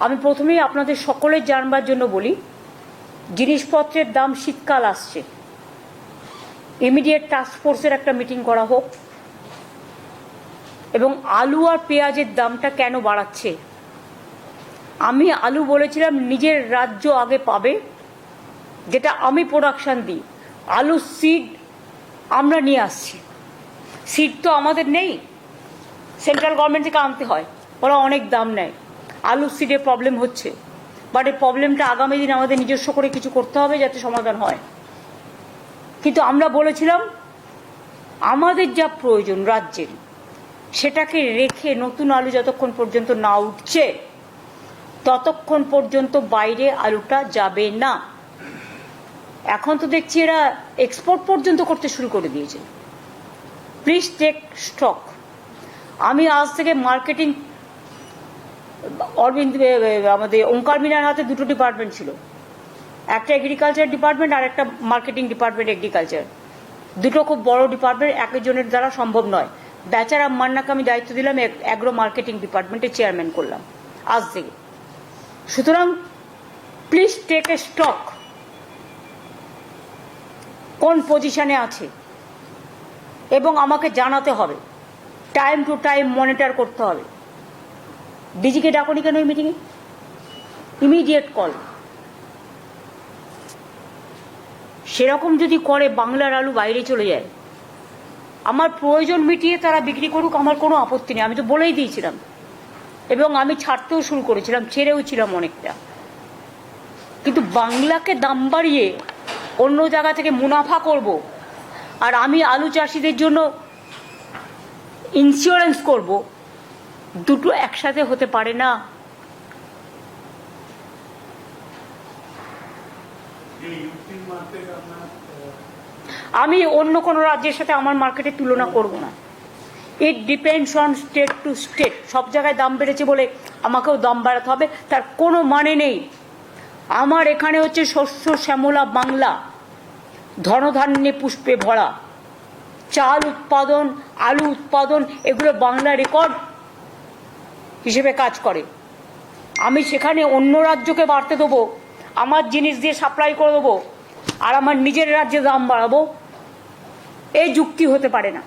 আমি প্রথমেই আপনাদের সকলের জানবার জন্য বলি, জিনিসপত্রের দাম শীতকাল আসছে। ইমিডিয়েট ফোর্সের একটা মিটিং করা হোক, এবং আলু আর পেঁয়াজের দামটা কেন বাড়াচ্ছে? আমি আলু বলেছিলাম, নিজের রাজ্য আগে পাবে, যেটা আমি প্রোডাকশান দিই। আলু সিড আমরা নিয়ে আসছি। সিড তো আমাদের নেই। সেন্ট্রাল গভর্নমেন্ট থেকে আনতে হয়। ওরা অনেক দাম নেয়। আলু সিডে প্রবলেম হচ্ছে। বাট এই প্রবলেমটা আগামী দিন আমাদের নিজস্ব করে কিছু করতে হবে যাতে সমাধান হয়। কিন্তু আমরা বলেছিলাম, আমাদের যা প্রয়োজন রাজ্যের, সেটাকে রেখে নতুন আলু যতক্ষণ পর্যন্ত না উঠছে, ততক্ষণ পর্যন্ত বাইরে আলুটা যাবে না। এখন তো দেখছি এরা এক্সপোর্ট পর্যন্ত করতে শুরু করে দিয়েছে। প্লিজ টেক স্টক আমি আজ থেকে মার্কেটিং অরবিন্দ আমাদের ওঙ্কার মিনার হাতে দুটো ডিপার্টমেন্ট ছিল। একটা এগ্রিকালচার ডিপার্টমেন্ট আর একটা মার্কেটিং ডিপার্টমেন্ট এগ্রিকালচার দুটো খুব বড় ডিপার্টমেন্ট একজনের দ্বারা সম্ভব নয়। বেচারা মান্নাকে আমি দায়িত্ব দিলাম অ্যাগ্রো মার্কেটিং ডিপার্টমেন্টের চেয়ারম্যান করলাম, আজ থেকে। সুতরাং প্লিজ টেক এ স্টক কোন পজিশনে আছে? এবং আমাকে জানাতে হবে। টাইম টু টাইম মনিটর করতে হবে। ডিজিকে ডাকনি কেন এই মিটিংয়ে ইমিডিয়েট কল সেরকম যদি করে বাংলার আলু বাইরে চলে যায়, আমার প্রয়োজন মিটিয়ে তারা বিক্রি করুক, আমার কোনো আপত্তি নেই। আমি তো বলেই দিয়েছিলাম। এবং আমি ছাড়তেও শুরু করেছিলাম, ছেড়েও ছিলাম অনেকটা। কিন্তু বাংলাকে দাম বাড়িয়ে অন্য জায়গা থেকে মুনাফা করব আর আমি আলু চাষিদের জন্য ইন্স্যুরেন্স করব দুটো একসাথে হতে পারে না। আমি অন্য কোনো রাজ্যের সাথে আমার মার্কেটে তুলনা করব না। It depends on state to state সব জায়গায় দাম বেড়েছে বলে আমাকেও দাম বাড়াতে হবে, তার কোনো মানে নেই। আমার এখানে হচ্ছে শস্য, শ্যামলা, বাংলা। ধনধান্যে পুষ্পে ভরা। চাল উৎপাদন, আলু উৎপাদন, এগুলো বাংলা রেকর্ড হিসেবে কাজ করে। আমি সেখানে অন্য রাজ্যকে বাড়তে দেবো, আমার জিনিস দিয়ে সাপ্লাই করে দেবো, আর আমার নিজের রাজ্যে দাম বাড়াবো। এই যুক্তি হতে পারে না।